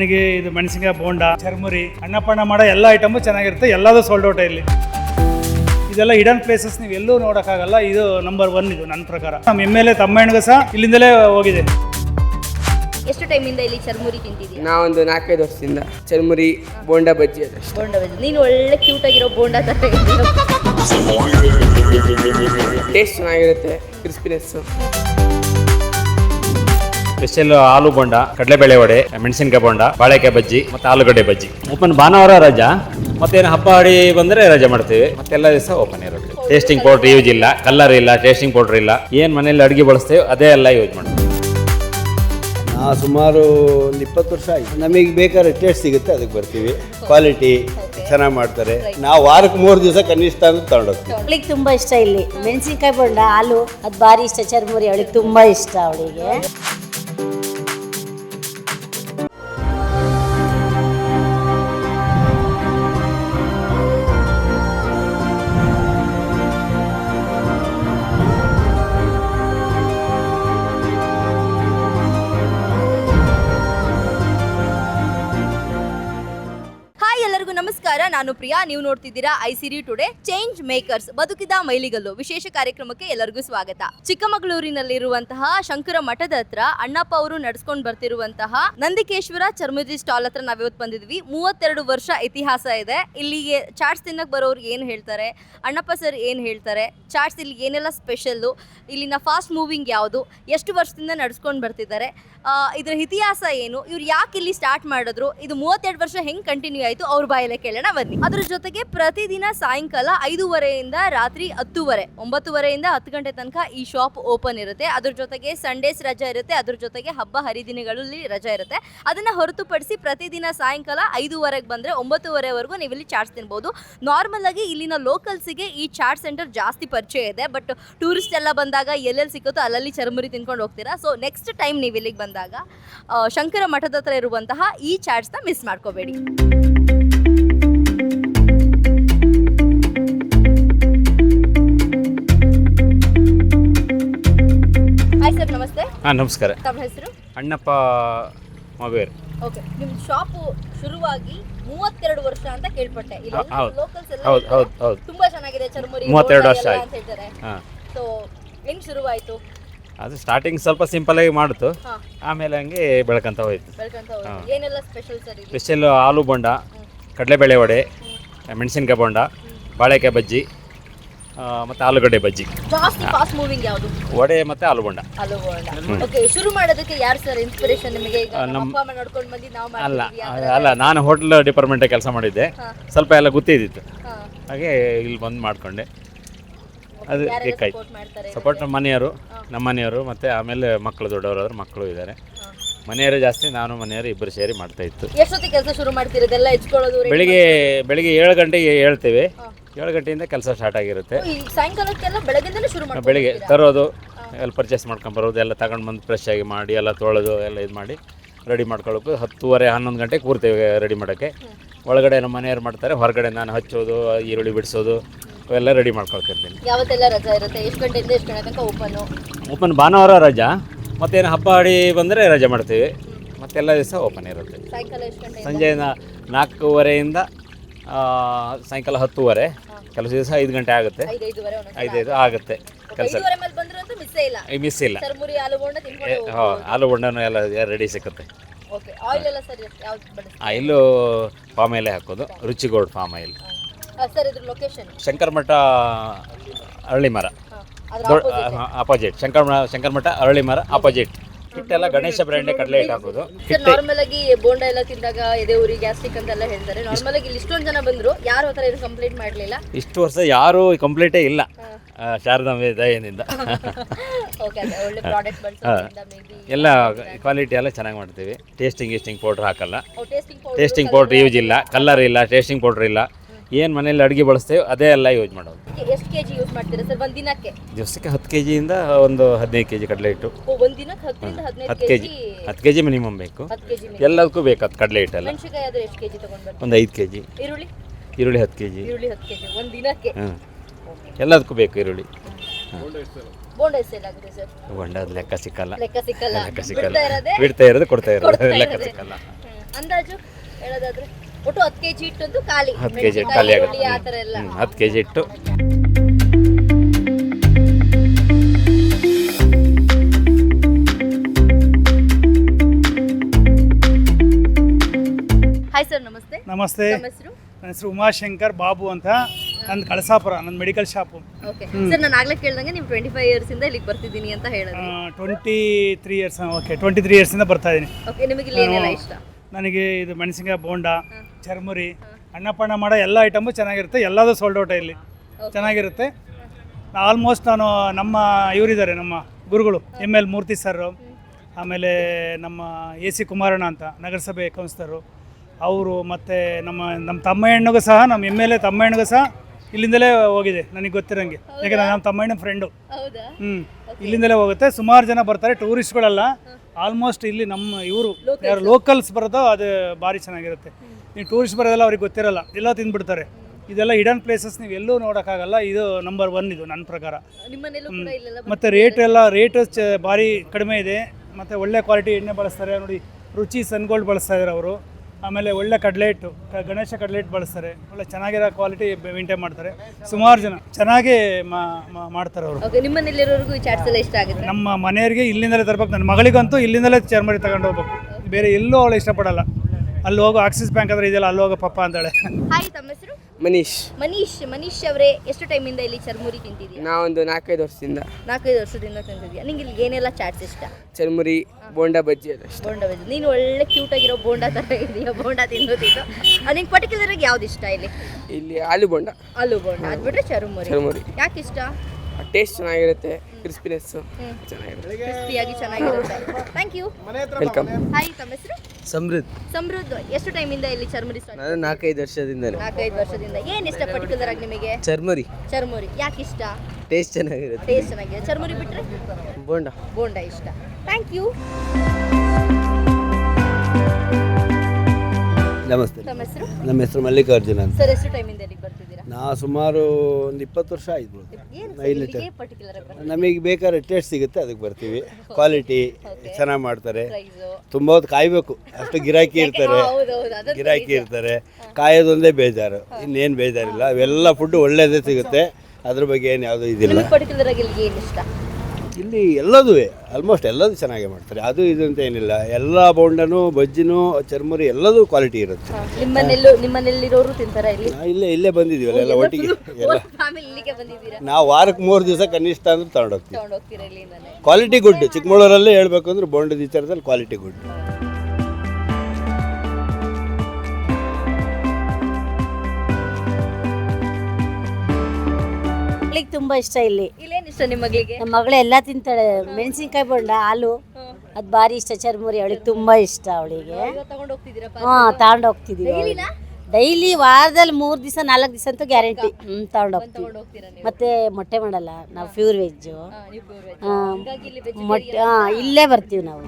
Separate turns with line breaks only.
ನನಗೆ ಇದು ಮೆಣಸಿನಕಾಯಿ ಬೋಂಡ ಚರ್ಮುರಿ ಅಣ್ಣಪ್ಪಣ್ಣ ಮಾಡೋ ಎಲ್ಲ ಐಟಮು ಚೆನ್ನಾಗಿರುತ್ತೆ. ಎಲ್ಲದೂ ಸೋಲ್ಡ್ ಔಟ್ ಇಲ್ಲಿ. ಇದೆಲ್ಲ ಹಿಡನ್ ಪ್ಲೇಸಸ್ ನೀವು ಎಲ್ಲೂ ನೋಡೋಕ್ಕಾಗಲ್ಲ. ಇದು ನಂಬರ್ ಒನ್ ಇದು ನನ್ನ ಪ್ರಕಾರ. ನಮ್ಮ ಎಂ ಎಲ್ ಎ ತಮ್ಮಣ್ಣಗೂ ಸಹ ಇಲ್ಲಿಂದಲೇ ಹೋಗಿದೆ.
ಎಷ್ಟು ಟೈಮಿಂದ ಇಲ್ಲಿ ಚರ್ಮುರಿ ತಿಂತಿದ್ದೀಯ
ನಾವೊಂದು ನಾಲ್ಕೈದು ವರ್ಷದಿಂದ ಚರ್ಮುರಿ ಬೋಂಡ ಬಜ್ಜಿ ಅದು
ಬೋಂಡ ಬಜ್ಜಿ. ನೀನು ಒಳ್ಳೆ ಕ್ಯೂಟ್ ಆಗಿರೋ ಬೋಂಡ ತರ
ಟೇಸ್ಟ್ ಚೆನ್ನಾಗಿರುತ್ತೆ ಕ್ರಿಸ್ಪಿನೆಸ್ಸು
ಸ್ಪೆಷಲ್ ಆಲೂ ಬೋಂಡ ಕಡಲೆಬೇಳೆ ವಡೆ ಮೆಣಸಿನಕಾಯಿ ಬೋಂಡ ಬಾಳೆಕಾಯಿ ಬಜ್ಜಿ ಮತ್ತೆ ಆಲೂಗಡ್ಡೆ ಬಜ್ಜಿ. ಓಪನ್ ಭಾನುವಾರ ರಜಾ ಮತ್ತೇನು ಹಬ್ಬ ಹಡಿ ಬಂದ್ರೆ ರಜೆ ಮಾಡ್ತೀವಿ. ಮತ್ತೆಲ್ಲ ದಿವಸ ಓಪನ್ ಇರೋದು ಟೇಸ್ಟಿಂಗ್ ಪೌಡರ್ ಯೂಸ್ ಇಲ್ಲ ಕಲರ್ ಇಲ್ಲ ಟೇಸ್ಟಿಂಗ್ ಪೌಡರ್ ಇಲ್ಲ. ಏನು ಮನೆಯಲ್ಲಿ ಅಡುಗೆ ಬಳಸ್ತೇವೆ ಅದೇ ಎಲ್ಲ ಯೂಸ್ ಮಾಡ್ತೀವಿ.
ನಾವು ಸುಮಾರು ಒಂದು ಇಪ್ಪತ್ತು ವರ್ಷ ಆಯ್ತು. ನಮಗೆ ಬೇಕಾದ್ರೆ ಟೇಸ್ಟ್ ಸಿಗುತ್ತೆ ಅದಕ್ಕೆ ಬರ್ತೀವಿ. ಕ್ವಾಲಿಟಿ ಚೆನ್ನಾಗಿ ಮಾಡ್ತಾರೆ. ನಾವು ವಾರಕ್ಕೆ ಮೂರು ದಿವಸ ಕನಿಷ್ಠ ಅಂತ ತಗೊಂಡೋಗ್ತೀವಿ.
ಅವಳಿಗೆ ತುಂಬಾ ಇಷ್ಟ ಇಲ್ಲಿ. ಮೆಣಸಿನ್ಕಾಯಿ ಬೋಂಡ ಹಾಲು ಅದು ಭಾರಿ ಇಷ್ಟ. ಚರ್ಮುರಿ ಅವಳಿಗೆ ತುಂಬಾ ಇಷ್ಟ ಅವಳಿಗೆ.
ನಾನು ಪ್ರಿಯಾ, ನೀವು ನೋಡ್ತಿದ್ದೀರಾ Aisiri today change makers, ಬದುಕಿದ ಮೈಲಿಗಲ್ಲು ವಿಶೇಷ ಕಾರ್ಯಕ್ರಮಕ್ಕೆ ಎಲ್ಲರಿಗೂ ಸ್ವಾಗತ. ಚಿಕ್ಕಮಗಳೂರಿನಲ್ಲಿರುವಂತಹ ಶಂಕರ ಮಠದ ಹತ್ರ ಅಣ್ಣಪ್ಪ ಅವರು ನಡೆಸ್ಕೊಂಡು ಬರ್ತಿರುವಂತಹ ನಂದಿಕೇಶ್ವರ ಚರ್ಮದಿ ಸ್ಟಾಲ್ ಹತ್ರ ನಾವಿವತ್ತು ಬಂದಿದ್ವಿ. ಮೂವತ್ತೆರಡು ವರ್ಷ ಇತಿಹಾಸ ಇದೆ. ಇಲ್ಲಿಗೆ ಚಾಟ್ಸ್ ತಿನ್ನಕ್ ಬರೋರು ಏನು ಹೇಳ್ತಾರೆ? ಅಣ್ಣಪ್ಪ ಸರ್ ಏನು ಹೇಳ್ತಾರೆ? ಚಾಟ್ಸ್ ಇಲ್ಲಿ ಏನೆಲ್ಲ ಸ್ಪೆಷಲ್ಲು? ಇಲ್ಲಿನ ಫಾಸ್ಟ್ ಮೂವಿಂಗ್ ಯಾವುದು? ಎಷ್ಟು ವರ್ಷದಿಂದ ನಡೆಸ್ಕೊಂಡು ಬರ್ತಿದ್ದಾರೆ? ಇದರ ಇತಿಹಾಸ ಏನು? ಇವ್ರು ಯಾಕೆ ಇಲ್ಲಿ ಸ್ಟಾರ್ಟ್ ಮಾಡಿದ್ರು? ಇದು ಮೂವತ್ತೆರಡು ವರ್ಷ ಹೆಂಗ್ ಕಂಟಿನ್ಯೂ ಆಯಿತು? ಅವ್ರ ಬಾಯಲ್ಲೇ ಕೇಳೋಣ, ಬನ್ನಿ. ಅದ್ರ ಜೊತೆಗೆ ಪ್ರತಿದಿನ ಸಾಯಂಕಾಲ ಐದೂವರೆಯಿಂದ ರಾತ್ರಿ ಹತ್ತುವರೆ, ಒಂಬತ್ತುವರೆಯಿಂದ ಹತ್ತು ಗಂಟೆ ತನಕ ಈ ಶಾಪ್ ಓಪನ್ ಇರುತ್ತೆ. ಅದ್ರ ಜೊತೆಗೆ ಸಂಡೇಸ್ ರಜೆ ಇರುತ್ತೆ. ಅದ್ರ ಜೊತೆಗೆ ಹಬ್ಬ ಹರಿದಿನಗಳಲ್ಲಿ ರಜೆ ಇರುತ್ತೆ. ಅದನ್ನ ಹೊರತುಪಡಿಸಿ ಪ್ರತಿದಿನ ಸಾಯಂಕಾಲ ಐದೂವರೆಗೆ ಬಂದ್ರೆ ಒಂಬತ್ತುವರೆವರೆಗೂ ನೀವು ಇಲ್ಲಿ ಚಾಟ್ಸ್ ತಿನ್ಬೋದು. ನಾರ್ಮಲ್ ಆಗಿ ಇಲ್ಲಿನ ಲೋಕಲ್ಸಿಗೆ ಈ ಚಾಟ್ ಸೆಂಟರ್ ಜಾಸ್ತಿ ಪರಿಚಯ ಇದೆ. ಬಟ್ ಟೂರಿಸ್ಟ್ ಎಲ್ಲ ಬಂದಾಗ ಎಲ್ಲೆಲ್ಲಿ ಸಿಕ್ಕುತ್ತೋ ಅಲ್ಲಲ್ಲಿ ಚರ್ಮುರಿ ತಿನ್ಕೊಂಡು ಹೋಗ್ತೀರಾ. ಸೊ ನೆಕ್ಸ್ಟ್ ಟೈಮ್ ನೀವು ಇಲ್ಲಿಗೆ ಬಂದಾಗ ಶಂಕರ ಮಠದ ಹತ್ರ ಇರುವಂತಹ ಈ ಚಾಟ್ಸ್ನ ಮಿಸ್ ಮಾಡ್ಕೋಬೇಡಿ. ಹಾಯ್ ಸರ್ ನಮಸ್ತೆ.
ಹಾಂ ನಮಸ್ಕಾರ.
ತಮ್ಮ ಹೆಸರು?
ಅಣ್ಣಪ್ಪ ಮೊಬೇರ್
ಓಕೆ ನಿಮ್ಮ ಶಾಪು ಶುರುವಾಗಿ ಮೂವತ್ತೆರಡು ವರ್ಷ ಅಂತ ಕೇಳ್ಪಟ್ಟೆ. ಇಲ್ಲಿ
ಹೌದು.
ಲೋಕಲ್ಸ್ ಎಲ್ಲ
ಹೌದು, ಹೌದು, ಹೌದು.
ತುಂಬಾ ಚೆನ್ನಾಗಿದೆ ಚರ್ಮುರಿ
ಮೂವತ್ತೆರಡು ವರ್ಷ
ಎಲ್ಲ
ಆಯ್ತು.
ಅಂತ ಹೇಳ್ತಾರೆ.
ಹಾಂ.
ಸೊ ಹೆಂಗ್ ಶುರುವಾಯ್ತು?
ಅದು ಸ್ಟಾರ್ಟಿಂಗ್ ಸ್ವಲ್ಪ ಸಿಂಪಲಾಗಿ ಮಾಡಿತು.
ಹಾ.
ಆಮೇಲೆ ಹಂಗೆ ಬೆಳ್ಕೊಂತ ಹೋಯ್ತು.
ಬೆಳ್ಕಂತ ಹೋಗಿ. ಏನೆಲ್ಲ ಸ್ಪೆಷಲ್ ಸರ್ ಇಲ್ಲಿ
ಸ್ಪೆಷಲ್ ಆಲೂ ಬೋಂಡ ಕಡಲೆಬೇಳೆ ವಡೆ ಮೆಣಸಿನಕಾಯಿ ಬೋಂಡ ಬಾಳೆಕಾಯಿ ಬಜ್ಜಿ ಮತ್ತು ಆಲೂಗಡ್ಡೆ ಬಜ್ಜಿ.
ಜಾಸ್ತಿ ಫಾಸ್ಟ್ ಮೂವಿಂಗ್ ಯಾವುದು?
ವಡೆ ಮತ್ತೆ ಆಲೂ ಬೋಂಡ
ಅಲೋ ಓಕೆ ಶುರು ಮಾಡೋದಕ್ಕೆ ಯಾರು ಸರ್ ಇನ್ಸ್ಪಿರೇಷನ್ ನಿಮಗೆ? ಈಗ ನಮ್ಮ
ನಮ್ಮ-
ಅಪ್ಪ ಅಮ್ಮ ನೋಡ್ಕೊಂಡು ಬಂದು ನಾವು
ಅಲ್ಲ
ಮಾಡ್ತಿದ್ವಿ ಆ
ಅಲ್ಲ ನಾನು ಹೋಟ್ಲ್ ಡಿಪಾರ್ಟ್ಮೆಂಟ್ ಕೆಲಸ ಮಾಡಿದ್ದೆ. ಸ್ವಲ್ಪ ಎಲ್ಲ ಗೊತ್ತಿದ್ದಿತ್ತು. ಹಾಗೆ ಇಲ್ಲಿ ಬಂದು ಮಾಡ್ಕೊಂಡೆ. ಅದು
ಯಾರೆಲ್ಲ
ಕೈ
ಮಾಡ್ತಾರೆ
ಸಪೋರ್ಟ್ ನಮ್ಮ ಮನೆಯವರು. ನಮ್ಮ ಮನೆಯವರು ಮತ್ತು ಆಮೇಲೆ ಮಕ್ಕಳು ದೊಡ್ಡವರಾದ್ರು ಮಕ್ಕಳು ಇದ್ದಾರೆ. ಮನೆಯವರು ಜಾಸ್ತಿ ನಾನು ಮನೆಯವರು ಇಬ್ಬರು ಸೇರಿ ಮಾಡ್ತಾ ಇತ್ತು.
ಎಷ್ಟೊತ್ತಿಗೆ ಕೆಲಸ ಶುರು ಮಾಡ್ತಿರೋದೆಲ್ಲ ಹೆಚ್ಕೊಳ್ಳೋದು ready
ಬೆಳಿಗ್ಗೆ ಬೆಳಿಗ್ಗೆ ಏಳು ಗಂಟೆಗೆ ಹೇಳ್ತೇವೆ. ಏಳು ಗಂಟೆಯಿಂದ ಕೆಲಸ ಸ್ಟಾರ್ಟ್ ಆಗಿರುತ್ತೆ.
ಈ ಸಾಯಂಕಾಲಕ್ಕೆಲ್ಲ ಬೆಳಗ್ಗೆಯಿಂದಲೇ ಶುರು ಮಾಡ್ಕೊಂಡು
ಬೆಳಿಗ್ಗೆ ತರೋದು ಎಲ್ಲ ಪರ್ಚೇಸ್ ಮಾಡ್ಕೊಂಬರೋದು ಎಲ್ಲ ತಗೊಂಡು ಬಂದು ಫ್ರೆಶ್ ಆಗಿ ಮಾಡಿ ಎಲ್ಲ ತೊಳೆದು ಎಲ್ಲ ಇದು ಮಾಡಿ ರೆಡಿ ಮಾಡ್ಕೊಳ್ಳೋಕೆ ಹತ್ತುವರೆ ಹನ್ನೊಂದು ಗಂಟೆಗೆ ಕೂರ್ತೇವೆ ರೆಡಿ ಮಾಡೋಕ್ಕೆ. ಒಳಗಡೆ ನಮ್ಮ ಮನೆಯವ್ರು ಮಾಡ್ತಾರೆ ಹೊರಗಡೆ ನಾನು ಹಚ್ಚೋದು ಈರುಳ್ಳಿ ಬಿಡಿಸೋದು ಅವೆಲ್ಲ ರೆಡಿ ಮಾಡ್ಕೊಳ್ತಿರ್ತೀನಿ.
ಯಾವತ್ತೆಲ್ಲ ರಜಾ ಇರುತ್ತೆ? ಎಷ್ಟು ಗಂಟೆಯಿಂದ ಎಷ್ಟು ಗಂಟೆ ತನಕ ಓಪನ್
ಓಪನ್ ಭಾನುವಾರ ರಜಾ ಮತ್ತೇನು ಹಬ್ಬ ಹಡಿ ಬಂದರೆ ರಜೆ ಮಾಡ್ತೀವಿ. ಮತ್ತೆಲ್ಲ ದಿವಸ ಓಪನ್ ಇರುತ್ತೆ.
ಸಾಯಂಕಾಲ ಎಷ್ಟು ಗಂಟೆ
ಸಂಜೆ ನಾಲ್ಕೂವರೆಯಿಂದ ಸಾಯಂಕಾಲ ಹತ್ತುವರೆ. ಕೆಲಸ ದಿವಸ ಐದು ಗಂಟೆ ಆಗುತ್ತೆ. ಐದೈದು ಆಗುತ್ತೆ ಕೆಲಸ. ಮಿಸ್ ಇಲ್ಲ.
ಆಲೂ
ಬೋಂಡನೂ ಎಲ್ಲ ರೆಡಿ ಸಿಗುತ್ತೆ.
ಆಯಿಲ್ ಬಳಸ್ತೀವಿ
ಆಯಿಲು ಹಾಕೋದು. ರುಚಿಗೋಲ್ಡ್ ಫಾರ್ಮ್ ಆಯಿಲ್ ಶಂಕರಮಠ ಅರಳಿ ಮರ ಅಪೋಸಿಟ್ ಶಂಕರ ಶಂಕರಮಠ ಶಂಕರ ಅರಳಿ ಮರ ಅಪೋಸಿಟ್ ಹಿಟ್ಟೆಲ್ಲ ಗಣೇಶ ಬ್ರ್ಯಾಂಡೆ ಕಡಲೆ ಹಿಟ್ಟು ಹಾಕೋದು
ನಾರ್ಮಲ್ ಆಗಿ ಬೋಂಡ ಎಲ್ಲ ತಿಂದಾಗ ಎದೆ ಉರಿ ಗ್ಯಾಸ್ಟ್ರಿಕ್ ಅಂತೆಲ್ಲ ಹೇಳ್ತಾರೆ. ನಾರ್ಮಲ್ ಆಗಿ ಇಲ್ಲಿ ಇಷ್ಟೊಂದು ಜನ ಬಂದ್ರು. ಯಾರು ಆ ಥರ ಏನು ಕಂಪ್ಲೇಂಟ್ ಮಾಡಲಿಲ್ಲ?
ಇಷ್ಟು ವರ್ಷ ಯಾರು ಕಂಪ್ಲೀಟೇ ಇಲ್ಲ. ಆ, ಶಾರದಾಂಬೆ ದಯನಿಂದ
ಓಕೆ ಅದೇ ಒಳ್ಳೆ ಪ್ರಾಡಕ್ಟ್ ಬಳಸೋದ್ರಿಂದ ಮೇ ಬಿ
ಎಲ್ಲ ಕ್ವಾಲಿಟಿ ಎಲ್ಲ ಚೆನ್ನಾಗಿ ಮಾಡ್ತೀವಿ. ಟೇಸ್ಟಿಂಗ್ ಗೀಸ್ಟಿಂಗ್ ಪೌಡ್ರ್ ಹಾಕಲ್ಲ.
Tasting powder
tasting powder use ಇಲ್ಲ. ಕಲರ್ ಇಲ್ಲ ಟೇಸ್ಟಿಂಗ್ ಪೌಡ್ರ್ ಇಲ್ಲ. ಏನು ಮನೇಲಿ ಅಡುಗೆ ಬಳಸ್ತೇವೆ ಅದೇ ಎಲ್ಲ ಯೂಸ್ ಮಾಡೋದು.
ಎಷ್ಟು ಕೆಜಿ ಯೂಸ್ ಮಾಡ್ತೀರಾ ಸರ್ ಒಂದ್ ದಿನಕ್ಕೆ
ದಿವಸಕ್ಕೆ ಹತ್ತು ಕೆ ಜಿಯಿಂದ ಒಂದು ಹದಿನೈದು ಕೆ ಜಿ ಕಡಲೆ ಹಿಟ್ಟು.
ಓ ಒಂದ್ ದಿನಕ್ಕೆ ಹತ್ತರಿಂದ ಹದಿನೈದು
ಹತ್ತು ಕೆ ಜಿ
ಕೆಜಿ
ಹತ್ತು ಕೆ ಜಿ ಮಿನಿಮಮ್ ಬೇಕು.
ಹತ್ತು ಕೆಜಿ
ಎಲ್ಲದಕ್ಕೂ ಬೇಕು ಅದು ಕಡಲೆ ಹಿಟ್ಟೆಲ್ಲ.
ಮೆಣಸಿನಕಾಯಿ ಆದ್ರೆ ಎಷ್ಟು ಕೆಜಿ ತಗೊಂಡ್
ಒಂದು ಐದು ಕೆ ಜಿ
ಈರುಳ್ಳಿ?
ಈರುಳ್ಳಿ ಹತ್ತು ಕೆ ಜಿ
ಈರುಳ್ಳಿ ಹತ್ತು ಕೆಜಿ ಒಂದ್ ದಿನಕ್ಕೆ?
ಹಾಂ ಎಲ್ಲದಕ್ಕೂ ಬೇಕು ಈರುಳ್ಳಿ.
ಬೋಂಡ ಎಷ್ಟು ಸೇಲ್ ಆಗುತ್ತೆ ಸರ್?
ಗೊಂಡ ಅದು ಲೆಕ್ಕ ಸಿಕ್ಕಲ್ಲ.
ಲೆಕ್ಕ ಸಿಕ್ಕಲ್ಲ.
ಲೆಕ್ಕ ಸಿಕ್ಕಲ್ಲ.
ಬಿಡ್ತಾ ಇರೋದೇ?
ಬಿಡ್ತಾ ಇರೋದು ಕೊಡ್ತಾ ಇರೋದು. ಲೆಕ್ಕ
ಇರೋದೇ.
ಸಿಕ್ಕಲ್ಲ.
ಅಂದಾಜು ಹೇಳೋದಾದ್ರೆ? ಒಟ್ಟು ಹತ್ತು ಕೆಜಿ ಇಟ್ಟದ್ದು ಖಾಲಿ.
ಹತ್ತು ಕೆ ಜಿ ಖಾಲಿ
ಈರುಳ್ಳಿ ಆ ಥರ ಎಲ್ಲ.
ಆಗುತ್ತೆ ಹತ್ತು ಕೆ ಜಿ ಇಟ್ಟು.
ಹಾಯ್ ಸರ್ ನಮಸ್ತೆ.
ನಮಸ್ತೆ.
ನಮ್ಮ ಹೆಸರು?
ನನ್ನ ಹೆಸರು ಉಮಾಶಂಕರ್ ಬಾಬು ಅಂತ. ನಂದು ಕಳಸಾಪುರ ನನ್ನ ಮೆಡಿಕಲ್ ಶಾಪು.
ಓಕೆ ಸರ್ ನಾನು ಆಗಲೇ ಕೇಳ್ದಂಗೆ ನೀವು ಟ್ವೆಂಟಿ ಫೈವ್ ಇಯರ್ಸ್ ಇಂದ ಇಲ್ಲಿಗೆ ಬರ್ತಿದ್ದೀನಿ ಅಂತ ಹೇಳಿದ್ರಿ
twenty three years okay twenty three ಇಯರ್ಸಿಂದ ಬರ್ತಾ ಇದ್ದೀನಿ.
ಓಕೆ ನಿಮಗೆ ಇಲ್ಲಿ ಏನೆಲ್ಲ ಇಷ್ಟ?
ನನಗೆ ಇದು ಮೆಣಸಿನ್ಕಾಯಿ ಬೋಂಡ ಚರ್ಮುರಿ ಅಣ್ಣಪಣ್ಣ ಮಾಡೋ ಎಲ್ಲ ಐಟಮು ಚೆನ್ನಾಗಿರುತ್ತೆ. ಎಲ್ಲದೂ ಸೋಲ್ಡ್ ಔಟ ಇಲ್ಲಿ. ಚೆನ್ನಾಗಿರುತ್ತೆ. ಆಲ್ಮೋಸ್ಟ್ ನಾನು ನಮ್ಮ ಇವರಿದ್ದಾರೆ ನಮ್ಮ ಗುರುಗಳು ಎಂ ಎಲ್ ಮೂರ್ತಿ ಸರ್ ಆಮೇಲೆ ನಮ್ಮ ಎ ಸಿ ಕುಮಾರಣ್ಣ ಅಂತ ನಗರಸಭೆ ಕೌನ್ಸಿಲರು. ಅವರು ಮತ್ತು ನಮ್ಮ ನಮ್ಮ ತಮ್ಮ ಹೆಣ್ಣಿಗೂ ಸಹ ನಮ್ಮ ಎಂ ಎಲ್ ಎ ತಮ್ಮ ಹೆಣ್ಣಿಗೂ ಸಹ ಇಲ್ಲಿಂದಲೇ ಹೋಗಿದೆ ನನಗೆ ಗೊತ್ತಿರೋಂಗೆ. ಯಾಕಂದ್ರೆ ನಮ್ಮ ತಮ್ಮ ಹೆಣ್ಣು ಫ್ರೆಂಡು ಹ್ಞೂ ಇಲ್ಲಿಂದಲೇ ಹೋಗುತ್ತೆ. ಸುಮಾರು ಜನ ಬರ್ತಾರೆ ಟೂರಿಸ್ಟ್ಗಳೆಲ್ಲ ಆಲ್ಮೋಸ್ಟ್ ಇಲ್ಲಿ ನಮ್ಮ ಇವರು ಯಾರು ಲೋಕಲ್ಸ್ ಬರೋದೋ ಅದು ಭಾರಿ ಚೆನ್ನಾಗಿರುತ್ತೆ. ನೀವು ಟೂರಿಸ್ಟ್ ಬರೋದೆಲ್ಲ ಅವ್ರಿಗೆ ಗೊತ್ತಿರಲ್ಲ. ಎಲ್ಲ ತಿಂದ್ಬಿಡ್ತಾರೆ. ಇದೆಲ್ಲ ಹಿಡನ್ ಪ್ಲೇಸಸ್ ನೀವು ಎಲ್ಲೂ ನೋಡೋಕ್ಕಾಗಲ್ಲ. ಇದು ನಂಬರ್ ಒನ್ ಇದು ನನ್ನ ಪ್ರಕಾರ. ಮತ್ತು ರೇಟ್ ಎಲ್ಲ ರೇಟ್ ಚ ಭಾರಿ ಕಡಿಮೆ ಇದೆ. ಮತ್ತು ಒಳ್ಳೆ ಕ್ವಾಲಿಟಿ ಎಣ್ಣೆ ಬಳಸ್ತಾರೆ. ನೋಡಿ ರುಚಿ ಸನ್ಗೋಲ್ಡ್ ಬಳಸ್ತಾ ಇದ್ದಾರೆ ಅವರು. ಆಮೇಲೆ ಒಳ್ಳೆ ಕಡ್ಲೆ ಹಿಟ್ಟು ಕ- ಗಣೇಶ ಕಡ್ಲೆಟ್ ಬಳಸ್ತಾರೆ. ಒಳ್ಳೆ ಚೆನ್ನಾಗಿರೋ ಕ್ವಾಲಿಟಿ ಮೇಂಟೈನ್ ಮಾಡ್ತಾರೆ. ಸುಮಾರು ಜನ ಚೆನ್ನಾಗಿ ಮಾಡ್ತಾರೆ ಅವರು.
ನಿಮ್ಮನೆಲ್ಲಿರೋರ್ಗು ಚಾಟ್ಸ್ ಇಷ್ಟ ಆಗುತ್ತೆ?
ನಮ್ಮ ಮನೆಯವರಿಗೆ ಇಲ್ಲಿಂದಲೇ ತರಬೇಕು. ನನ್ನ ಮಗಳಿಗಂತೂ ಇಲ್ಲಿಂದಲೇ ಚರ್ಮರಿ ತಗೊಂಡು ಹೋಗ್ಬೇಕು. ಬೇರೆ ಎಲ್ಲೂ ಅವಳು ಇಷ್ಟಪಡಲ್ಲ. ಅಲ್ಲಿ ಹೋಗೋ ಆಕ್ಸಿಸ್ ಬ್ಯಾಂಕ್ ಅಂದ್ರೆ ಇದೆಯಲ್ಲ ಅಲ್ಲಿ ಹೋಗೋ ಪಪ್ಪ ಅಂತಾಳೆ.
ಹಾಯ್ ತಮ್ಮ ಹೆಸರು?
ಮನೀಶ್.
ಮನೀಶ್ ಮನೀಶ್ ಅವರೇ ಎಷ್ಟು ಟೈಮಿಂದ ಇಲ್ಲಿ ಚರ್ಮುರಿ ತಿಂತಿದ್ಯಾ
ನಾವೊಂದು ನಾಲ್ಕೈದು ವರ್ಷದಿಂದ.
ನಾಲ್ಕೈದು ವರ್ಷದಿಂದ ತಿಂತಿದ್ಯಾ ನಿಂಗೆ ಇಲ್ಲಿ ಏನೆಲ್ಲ ಚಾಟ್ಸ್ ಇಷ್ಟ?
ಚರ್ಮುರಿ ಬೋಂಡಾ ಬಜ್ಜಿ ಅದು ಅಷ್ಟೇ
ಬೋಂಡ ಬಜ್ಜಿ. ನೀನು ಒಳ್ಳೆ ಕ್ಯೂಟ್ ಆಗಿರೋ ಬೋಂಡ ಥರ ಇದೆಯಾ? ಬೋಂಡ ತಿಂದು ತಿಂದು ನಿಂಗೆ ಪರ್ಟಿಕ್ಯುಲರ್ ಆಗಿ ಯಾವ್ದು ಇಷ್ಟ ಇಲ್ಲಿ?
ಇಲ್ಲಿ ಆಲೂ ಬೋಂಡ.
ಆಲೂ ಬೋಂಡ. ಅದು ಬಿಟ್ರೆ ಚರ್ಮುರಿ.
ಚರ್ಮುರಿ.
ಯಾಕೆ ಇಷ್ಟ
ಟೇಸ್ಟ್ ಚೆನ್ನಾಗಿರುತ್ತೆ. ಕ್ರಿಸ್ಪಿನೆಸ್ಸು ಚೆನ್ನಾಗಿರುತ್ತೆ.
ಕ್ರಿಸ್ಪಿಯಾಗಿ ಚೆನ್ನಾಗಿರುತ್ತೆ ಥ್ಯಾಂಕ್ ಯು
ವೆಲ್ಕಮ್
ಹಾಯ್ ತಮ್ಮ ಹೆಸರು?
ಸಮೃದ್ಧ
ಸಮೃದ್ಧ ಎಷ್ಟು ಟೈಮಿಂದ ಇಲ್ಲಿ ಚರ್ಮರಿ ಸ್ಟಾಲ್
ನಾನು ನಾಲ್ಕೈದು ವರ್ಷದಿಂದ
ನಾಲ್ಕೈದು ವರ್ಷದಿಂದ. ಏನು ಇಷ್ಟ ಪರ್ಟಿಕ್ಯುಲರ್ ಆಗಿ ನಿಮಗೆ?
ಚರ್ಮರಿ.
ಚರ್ಮರಿ. ಯಾಕೆ ಇಷ್ಟ?
ಟೇಸ್ಟ್ ಚೆನ್ನಾಗಿರುತ್ತೆ.
ಟೇಸ್ಟ್ ಚೆನ್ನಾಗಿದೆ. ಚರ್ಮರಿ ಬಿಟ್ರೆ?
ಬೋಂಡ.
ಬೋಂಡ ಇಷ್ಟ. ಥ್ಯಾಂಕ್ ಯು
ನಮಸ್ತೆ.
ನಮ್ಮ ಹೆಸರು?
ನಮ್ಮ ಹೆಸರು ಮಲ್ಲಿಕಾರ್ಜುನ ಅಂತ.
ಸರ್
ಎಷ್ಟು ಟೈಮಿಂದ ಇಲ್ಲಿಗೆ ಬರ್ತಿದ್ದೀರಾ?
ನಾ ಸುಮಾರು ಒಂದು ಇಪ್ಪತ್ತು ವರ್ಷ ಆಯ್ತು ಇಲ್ಲಿ ನಮಗೆ ಬೇಕಾದ್ರೆ ಟೇಸ್ಟ್ ಸಿಗುತ್ತೆ ಅದಕ್ಕೆ ಬರ್ತೀವಿ. ಕ್ವಾಲಿಟಿ ಚೆನ್ನಾಗಿ ಮಾಡ್ತಾರೆ. ತುಂಬ ಹೊತ್ತು ಕಾಯಬೇಕು. ಅಷ್ಟು ಗಿರಾಕಿ ಇರ್ತಾರೆ. ಗಿರಾಕಿ ಇರ್ತಾರೆ. ಕಾಯೋದೊಂದೇ ಬೇಜಾರು. ಇನ್ನೇನು ಬೇಜಾರಿಲ್ಲ. ಅವೆಲ್ಲ ಫುಡ್ ಒಳ್ಳೇದೇ ಸಿಗುತ್ತೆ. ಅದ್ರ ಬಗ್ಗೆ ಏನು ಯಾವುದೂ ಇದಿಲ್ಲ. ಇಲ್ಲಿ ಎಲ್ಲದೂ ಆಲ್ಮೋಸ್ಟ್ ಎಲ್ಲದೂ ಚೆನ್ನಾಗಿ ಮಾಡ್ತಾರೆ. ಅದು ಇದು ಅಂತ ಏನಿಲ್ಲ. ಎಲ್ಲ ಬೋಂಡನು ಬಜ್ಜಿನೂ ಚರ್ಮರಿ ಎಲ್ಲದೂ ಕ್ವಾಲಿಟಿ ಇರುತ್ತೆ.
ನಿಮ್ಮನೆಲ್ಲೂ ನಿಮ್ಮನೆಲ್ಲಿರೋರು ತಿಂತಾರ ಇಲ್ಲಿ?
ಇಲ್ಲೇ ಇಲ್ಲೇ ಬಂದಿದ್ದೀವಲ್ಲ ಎಲ್ಲ ಒಟ್ಟಿಗೆ. ಎಲ್ಲ
ಫ್ಯಾಮಿಲಿ ಇಲ್ಲಿಗೆ ಬಂದಿದ್ದೀರಾ?
ನಾವು ವಾರಕ್ಕೆ ಮೂರು ದಿವಸ ಕನಿಷ್ಠ ಅಂದ್ರೆ ತಗೊಂಡೋಗ್ತೀವಿ. ಕ್ವಾಲಿಟಿ ಗುಡ್ ಚಿಕ್ಕಮಗಳೂರಲ್ಲೇ ಹೇಳ್ಬೇಕಂದ್ರೆ ಬೋಂಡದ ವಿಚಾರದಲ್ಲಿ ಕ್ವಾಲಿಟಿ ಗುಡ್
ಮಗಳಿಗೆ ತುಂಬಾ ಇಷ್ಟ ಇಲ್ಲಿ.
ಇಲ್ಲೇನು ಇಷ್ಟ ನಿಮ್ಮ ಮಗಳಿಗೆ?
ನಮ್ಮ ಮಗಳು ಎಲ್ಲ ತಿಂತಾಳೆ. ಮೆಣಸಿನ್ಕಾಯಿ ಬೋಂಡ ಹಾಲು ಅದು ಭಾರಿ ಇಷ್ಟ. ಚರ್ಮುರಿ ಅವಳಿಗೆ ತುಂಬಾ ಇಷ್ಟ ಅವಳಿಗೆ.
ಹಾ ಹೋಗ್ತಿದ್ದೀರಾ
ಹಾಂ ತಗೊಂಡು ಡೈಲಿನಾ? ಡೈಲಿ ವಾರದಲ್ಲಿ ಮೂರು ದಿವಸ ನಾಲ್ಕು ದಿವಸ ಅಂತೂ ಗ್ಯಾರಂಟಿ. ಹ್ಮ್ ತಗೊಂಡು ಹೋಗ್ತೀವಿ.
ತಗೊಂಡು ಹೋಗ್ತೀರಾ ನೀವು?
ಮತ್ತೆ ಮೊಟ್ಟೆ ಮಾಡಲ್ಲ. ನಾವು ಪ್ಯೂರ್ ವೆಜ್ಜು.
ನೀವು pure veg.
ಹಾಂ
ಹಾಗಾಗಿ ಇಲ್ಲಿ veg
ಮೊಟ್ಟೆ ಹಾಂ ಇಲ್ಲೇ ಬರ್ತೀವಿ ನಾವು.